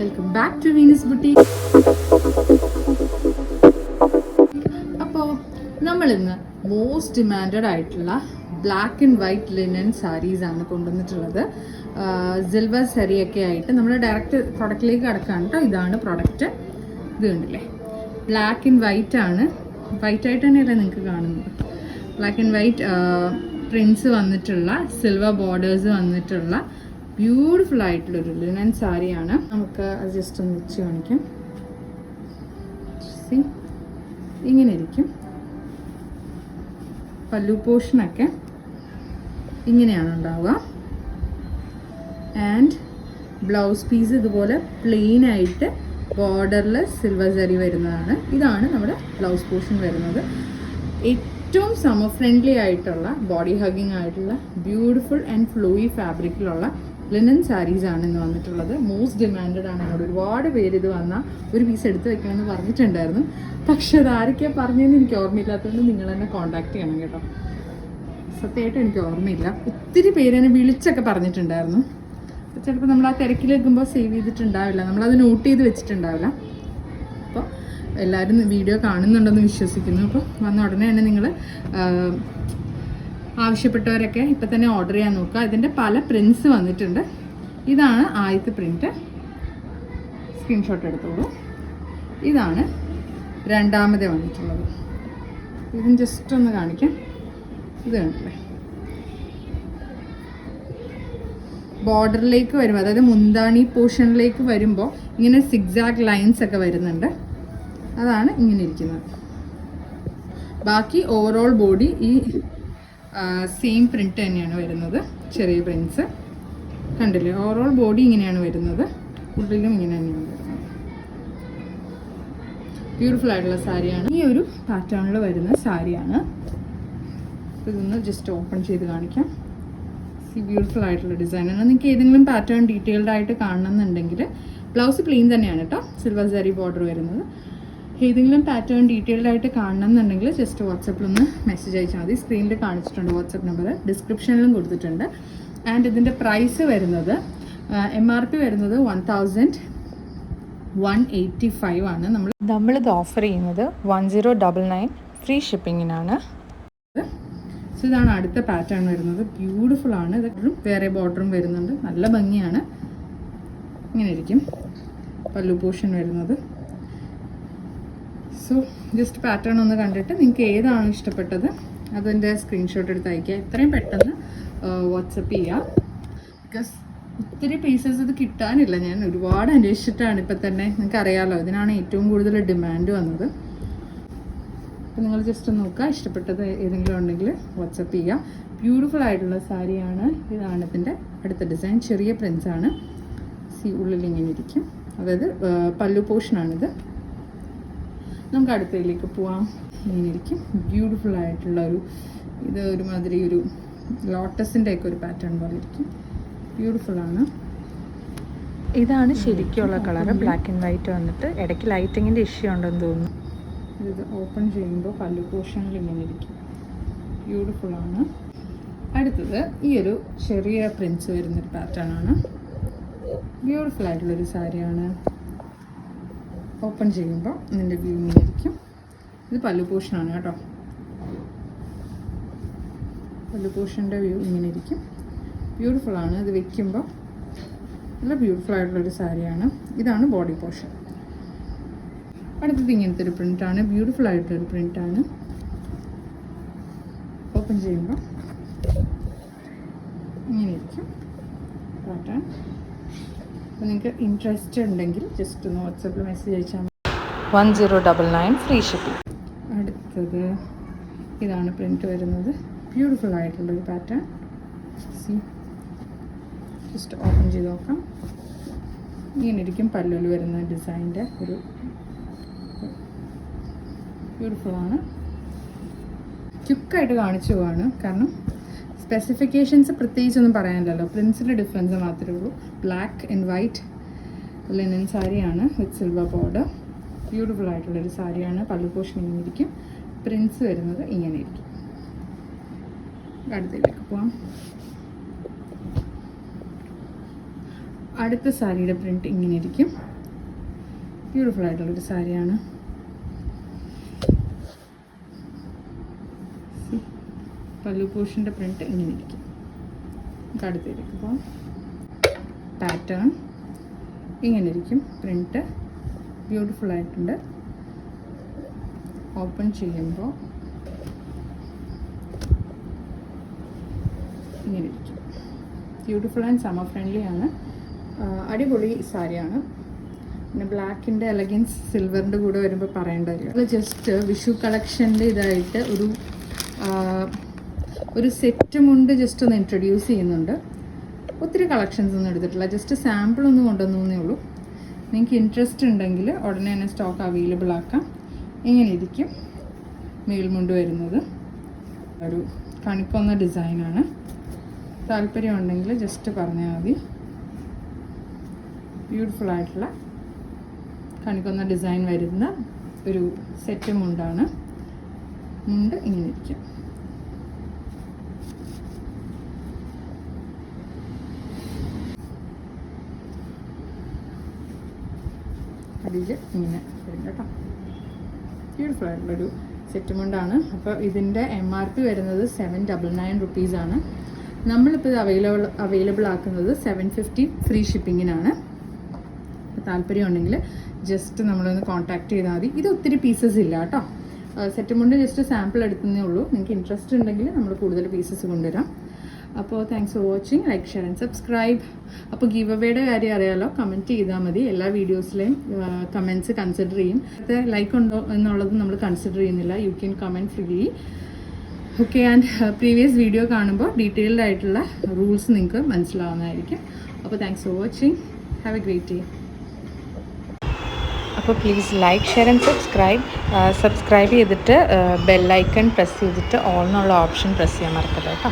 Welcome back to Venus beauty അപ്പോൾ നമ്മളിന്ന് most demanded ആയിട്ടുള്ള black and white linen sarees ആണ് കൊണ്ടുവന്നിട്ടുള്ളത്. സിൽവർ സരിയൊക്കെ ആയിട്ട് നമ്മൾ ഡയറക്റ്റ് പ്രൊഡക്റ്റിലേക്ക് കടക്കാണ് കേട്ടോ ഇതാണ് പ്രൊഡക്റ്റ് ഇത് കണ്ടില്ലേ? ബ്ലാക്ക് ആൻഡ് വൈറ്റ് ആണ്. വൈറ്റ് ആയിട്ട് തന്നെയല്ലേ നിങ്ങൾക്ക് കാണുന്നത്. ബ്ലാക്ക് ആൻഡ് വൈറ്റ് പ്രിൻസ് വന്നിട്ടുള്ള സിൽവർ ബോർഡേഴ്സ് വന്നിട്ടുള്ള ബ്യൂട്ടിഫുൾ ആയിട്ടുള്ളൊരു ലിനൻ സാരിയാണ്. നമുക്ക് അത് ജസ്റ്റ് ഒന്ന് വെച്ച് കാണിക്കാം? ഇങ്ങനെ ഇരിക്കും. പല്ലു പോർഷനൊക്കെ ഇങ്ങനെയാണ് ഉണ്ടാവുക. ആൻഡ് ബ്ലൗസ് പീസ് ഇതുപോലെ പ്ലെയിൻ ആയിട്ട് ബോർഡറിൽ സിൽവർ സരി വരുന്നതാണ്. ഇതാണ് നമ്മുടെ ബ്ലൗസ് പോഷൻ വരുന്നത്. ഏറ്റവും സമർ ഫ്രണ്ട്ലി ആയിട്ടുള്ള ബോഡി ഹഗിങ് ആയിട്ടുള്ള ബ്യൂട്ടിഫുൾ ആൻഡ് ഫ്ലൂയി ഫാബ്രിക്കിലുള്ള ലിനൻ സാരീസ് ആണ് ഇന്ന് വന്നിട്ടുള്ളത്. മോസ്റ്റ് ഡിമാൻഡഡ് ആണ് എന്നോട് ഒരുപാട് പേര് ഇത് വന്നാൽ ഒരു പീസ് എടുത്ത് വെക്കണമെന്ന് പറഞ്ഞിട്ടുണ്ടായിരുന്നു. പക്ഷെ അത് ആരൊക്കെയാണ് പറഞ്ഞതെന്ന് എനിക്ക് ഓർമ്മയില്ലാത്തതുകൊണ്ട് നിങ്ങൾ തന്നെ കോൺടാക്ട് ചെയ്യണം കേട്ടോ. സത്യമായിട്ട് എനിക്ക് ഓർമ്മയില്ല. ഒത്തിരി പേര് എന്നെ വിളിച്ചൊക്കെ പറഞ്ഞിട്ടുണ്ടായിരുന്നു. ചിലപ്പോൾ നമ്മൾ ആ തിരക്കിൽ വെക്കുമ്പോൾ സേവ് ചെയ്തിട്ടുണ്ടാവില്ല. നമ്മളത് നോട്ട് ചെയ്ത് വെച്ചിട്ടുണ്ടാവില്ല. അപ്പോൾ എല്ലാവരും വീഡിയോ കാണുന്നുണ്ടെന്ന് വിശ്വസിക്കുന്നു. അപ്പോൾ വന്ന ഉടനെ തന്നെ നിങ്ങൾ ആവശ്യപ്പെട്ടവരൊക്കെ ഇപ്പം തന്നെ ഓർഡർ ചെയ്യാൻ നോക്കുക. ഇതിന്റെ പല പ്രിൻസ് വന്നിട്ടുണ്ട്. ഇതാണ് ആദ്യത്തെ പ്രിന്റ് സ്ക്രീൻഷോട്ട് എടുത്തോളൂ. ഇതാണ് രണ്ടാമതേ വന്നിട്ടുള്ളത്. ഇതും ജസ്റ്റ് ഒന്ന് കാണിക്കാം. ഇത് കണ്ടില്ലേ ബോർഡറിലേക്ക് വരുമ്പോൾ അതായത് മുന്താണി പോർഷനിലേക്ക് വരുമ്പോൾ ഇങ്ങനെ സിഗ്സാഗ് ലൈൻസ് ഒക്കെ വരുന്നുണ്ട്. അതാണ് ഇങ്ങനെ ഇരിക്കുന്നത്. ബാക്കി ഓവറോൾ ബോഡി ഈ സെയിം പ്രിന്റ് തന്നെയാണ് വരുന്നത് ചെറിയ പ്രിൻസ് കണ്ടില്ലേ? ഓവറോൾ ബോഡി ഇങ്ങനെയാണ് വരുന്നത്. ഉള്ളിലും ഇങ്ങനെ തന്നെയാണ് വരുന്നത്. ബ്യൂട്ടിഫുൾ ആയിട്ടുള്ള സാരിയാണ്. ഈ ഒരു പാറ്റേണിൽ വരുന്ന സാരിയാണ്. ഇതൊന്ന് ജസ്റ്റ് ഓപ്പൺ ചെയ്ത് കാണിക്കാം. സി ബ്യൂട്ടിഫുൾ ആയിട്ടുള്ള ഡിസൈനാണ് നിങ്ങൾക്ക് ഏതെങ്കിലും പാറ്റേൺ ഡീറ്റെയിൽഡ് ആയിട്ട് കാണണമെന്നുണ്ടെങ്കിൽ ബ്ലൗസ് പ്ലെയിൻ തന്നെയാണ് കേട്ടോ. സിൽവർ സാരി ബോർഡർ വരുന്നത്. ഏതെങ്കിലും പാറ്റേൺ ഡീറ്റെയിൽഡ് ആയിട്ട് കാണണം എന്നുണ്ടെങ്കിൽ ജസ്റ്റ് വാട്സപ്പിൽ ഒന്ന് മെസ്സേജ് അയച്ചാൽ മതി. സ്ക്രീനിൽ കാണിച്ചിട്ടുണ്ട് വാട്സപ്പ് നമ്പർ ഡിസ്ക്രിപ്ഷനിലും കൊടുത്തിട്ടുണ്ട്. ആൻഡ് ഇതിന്റെ പ്രൈസ് വരുന്നത് എം ആർ പി വരുന്നത് one thousand one eighty five ആണ്. നമ്മൾ നമ്മളിത് ഓഫർ ചെയ്യുന്നത് one zero double nine free ഷിപ്പിങ്ങിനാണ് so ഇതാണ് അടുത്ത പാറ്റേൺ വരുന്നത്. ബ്യൂട്ടിഫുൾ ആണ്. ഇത് വേറെ ബോർഡറും വരുന്നുണ്ട്. നല്ല ഭംഗിയാണ്. ഇങ്ങനെ ഇരിക്കും. പല്ലു പോർഷൻ വരുന്നത്. സോ ജസ്റ്റ് പാറ്റേൺ ഒന്ന് കണ്ടിട്ട് നിങ്ങൾക്ക് ഏതാണ് ഇഷ്ടപ്പെട്ടത്? അതിന്റെ സ്ക്രീൻഷോട്ട് എടുത്ത് അയക്കുക എത്രയും പെട്ടെന്ന് വാട്സപ്പ് ചെയ്യുക ബിക്കോസ് ഒത്തിരി പീസസ് ഇത് കിട്ടാനില്ല. ഞാൻ ഒരുപാട് അന്വേഷിച്ചിട്ടാണ് ഇപ്പം തന്നെ. നിങ്ങൾക്ക് അറിയാമല്ലോ ഇതിനാണ് ഏറ്റവും കൂടുതൽ ഡിമാൻഡ് വന്നത്. അപ്പം നിങ്ങൾ ജസ്റ്റ് നോക്കുക ഇഷ്ടപ്പെട്ടത് ഏതെങ്കിലും ഉണ്ടെങ്കിൽ വാട്സപ്പ് ചെയ്യുക ബ്യൂട്ടിഫുൾ ആയിട്ടുള്ള സാരിയാണ്. ഇതാണ് ഇതിന്റെ അടുത്ത ഡിസൈൻ ചെറിയ പ്രിൻസാണ് സി ഉള്ളിൽ ഇങ്ങനെ ഇരിക്കും. അതായത് പല്ലു പോർഷനാണിത് നമുക്ക് അടുത്തതിലേക്ക് പോവാം. ഇങ്ങനെ ഇരിക്കും ബ്യൂട്ടിഫുൾ ആയിട്ടുള്ള ഒരു ഇത് ഒരുമാതിരി ഒരു ലോട്ടസിന്റെ ഒക്കെ ഒരു പാറ്റേൺ പോലെ ഇരിക്കും. ബ്യൂട്ടിഫുൾ ആണ്. ഇതാണ് ശരിക്കുള്ള കളർ ബ്ലാക്ക് ആൻഡ് വൈറ്റ് വന്നിട്ട് ഇടയ്ക്ക് ലൈറ്റിങ്ങിന്റെ ഇഷ്യൂ ഉണ്ടെന്ന് തോന്നുന്നു. ഇത് ഓപ്പൺ ചെയ്യുമ്പോൾ പല്ലു പോർഷനിൽ ഇങ്ങനെ ഇരിക്കും. ബ്യൂട്ടിഫുൾ ആണ്. അടുത്തത് ഈ ഒരു ചെറിയ പ്രിൻസ് വരുന്നൊരു പാറ്റേൺ ആണ്. ബ്യൂട്ടിഫുൾ ആയിട്ടുള്ളൊരു സാരിയാണ്. ഓപ്പൺ ചെയ്യുമ്പോൾ ഇതിന്റെ വ്യൂ ഇങ്ങനെയായിരിക്കും ഇത് പല്ലു പോർഷനാണ് കേട്ടോ. പല്ലു പോഷന്റെ വ്യൂ ഇങ്ങനെ ഇരിക്കും ബ്യൂട്ടിഫുൾ ആണ്. ഇത് വെക്കുമ്പോൾ നല്ല ബ്യൂട്ടിഫുൾ ആയിട്ടുള്ളൊരു സാരിയാണ്. ഇതാണ് ബോഡി പോർഷൻ അടുത്തത് ഇങ്ങനത്തെ ഒരു പ്രിന്റാണ് ബ്യൂട്ടിഫുൾ ആയിട്ടൊരു പ്രിന്റാണ് ഓപ്പൺ ചെയ്യുമ്പോൾ ഇങ്ങനെ ഇരിക്കും പാറ്റേൺ അപ്പോൾ നിങ്ങൾക്ക് ഇൻട്രസ്റ്റ് ഉണ്ടെങ്കിൽ ജസ്റ്റ് ഒന്ന് വാട്സപ്പിൽ മെസ്സേജ് അയച്ചാൽ മതി. One zero double nine free shipping അടുത്തത് ഇതാണ് പ്രിന്റ് വരുന്നത്. ബ്യൂട്ടിഫുൾ ആയിട്ടുള്ളൊരു പാറ്റേൺ സി ജസ്റ്റ് ഓപ്പൺ ചെയ്ത് നോക്കാം. ഇങ്ങനെ ഇരിക്കും പല്ലുവിൽ വരുന്ന ഡിസൈന്റെ ഒരു ബ്യൂട്ടിഫുൾ ആണ്. ക്യുക്കായിട്ട് കാണിച്ചു പോവാണ്. കാരണം സ്പെസിഫിക്കേഷൻസ് പ്രത്യേകിച്ചൊന്നും പറയാനില്ലല്ലോ. പ്രിൻസിന്റെ ഡിഫറൻസ് മാത്രമേ ഉള്ളൂ. ബ്ലാക്ക് ആൻഡ് വൈറ്റ് ലെനൻ സാരിയാണ് വിത്ത് സിൽവർ ബോർഡർ ബ്യൂട്ടിഫുൾ ആയിട്ടുള്ളൊരു സാരിയാണ്. പല്ലു പോഷൻ ഇങ്ങനെ ഇരിക്കും പ്രിൻസ് വരുന്നത് ഇങ്ങനെ ഇരിക്കും അടുത്തേക്ക് പോവാം. അടുത്ത സാരിയുടെ പ്രിന്റ് ഇങ്ങനെ ഇരിക്കും ബ്യൂട്ടിഫുൾ ആയിട്ടുള്ളൊരു സാരിയാണ്. പല്ലു പോഷന്റെ പ്രിന്റ് ഇങ്ങനെ ഇരിക്കും. നമുക്ക് അടുത്തേക്ക് പോകാം പാറ്റേൺ ഇങ്ങനെ ഇരിക്കും. പ്രിന്റ് ബ്യൂട്ടിഫുൾ ആയിട്ടുണ്ട്. ഓപ്പൺ ചെയ്യുമ്പോൾ ഇങ്ങനെ ഇരിക്കും. ബ്യൂട്ടിഫുൾ ആൻഡ് സമ്മർ ഫ്രണ്ട്ലി ആണ്. അടിപൊളി സാരിയാണ്. പിന്നെ ബ്ലാക്കിന്റെ എലഗൻസ് സിൽവറിന്റെ കൂടെ വരുമ്പോൾ പറയേണ്ടതില്ല ജസ്റ്റ് വിഷു കളക്ഷന്റെ ഇതായിട്ട് ഒരു ഒരു സെറ്റ് മുണ്ട് ജസ്റ്റ് ഒന്ന് ഇൻട്രൊഡ്യൂസ് ചെയ്യുന്നുണ്ട്. ഒത്തിരി കളക്ഷൻസ് ഒന്നും എടുത്തിട്ടില്ല. ജസ്റ്റ് സാമ്പിൾ ഒന്ന് കൊണ്ടുവന്നേ ഉള്ളൂ. നിങ്ങൾക്ക് ഇൻട്രസ്റ്റ് ഉണ്ടെങ്കിൽ ഉടനെ തന്നെ സ്റ്റോക്ക് അവൈലബിൾ ആക്കാം. ഇങ്ങനെ ഇരിക്കും. മേൽമുണ്ട് വരുന്നത്. ഒരു കണിക്കൊന്ന ഡിസൈനാണ് താല്പര്യമുണ്ടെങ്കിൽ ജസ്റ്റ് പറഞ്ഞാൽ മതി. ബ്യൂട്ടിഫുൾ ആയിട്ടുള്ള കണിക്കൊന്ന ഡിസൈൻ വരുന്ന ഒരു സെറ്റ് മുണ്ടാണ്. മുണ്ട് ഇങ്ങനെ ഇരിക്കും. അടിയിൽ ഇങ്ങനെ വരും കേട്ടോ. ബ്യൂട്ടിഫുൾ ആയിട്ടുള്ളൊരു സെറ്റ് മുണ്ടാണ് അപ്പോൾ ഇതിന്റെ എം ആർ പി വരുന്നത് സെവൻ ഡബിൾ നയൻ റുപ്പീസാണ് നമ്മളിപ്പോൾ ഇത് അവൈലബിൾ അവൈലബിൾ ആക്കുന്നത് സെവൻ ഫിഫ്റ്റി ഫ്രീ ഷിപ്പിങ്ങിനാണ് താല്പര്യം ഉണ്ടെങ്കിൽ ജസ്റ്റ് നമ്മളൊന്ന് കോൺടാക്ട് ചെയ്താൽ മതി. ഇത് ഒത്തിരി പീസസ് ഇല്ല കേട്ടോ. സെറ്റ് മുണ്ട് ജസ്റ്റ് സാമ്പിൾ എടുക്കുന്നേ ഉള്ളൂ. നിങ്ങൾക്ക് ഇൻട്രസ്റ്റ് ഉണ്ടെങ്കിൽ നമ്മൾ കൂടുതൽ പീസസ് കൊണ്ടുവരാം. അപ്പോൾ thanks for watching like share and subscribe അപ്പോൾ ഗീവ് അവയുടെ കാര്യം അറിയാലോ കമന്റ് ചെയ്താൽ മതി. എല്ലാ വീഡിയോസിലെയും കമന്റ്സ് കൺസിഡർ ചെയ്യും. ലൈക്ക് ഉണ്ടോ എന്നുള്ളത് നമ്മൾ കൺസിഡർ ചെയ്യുന്നില്ല. You can comment free okay and previous video കാണുമ്പോൾ ഡീറ്റെയിൽഡ് ആയിട്ടുള്ള റൂൾസ് നിങ്ങൾക്ക് മനസ്സിലാവുന്നതായിരിക്കും. അപ്പോൾ thanks for watching have a great day അപ്പോൾ please like share and subscribe subscribe ചെയ്തിട്ട് ബെല്ലൈക്കൺ പ്രസ് ചെയ്തിട്ട് ഓൾ എന്നുള്ള ഓപ്ഷൻ പ്രസ് ചെയ്യാൻ മറക്കരുത് കേട്ടോ.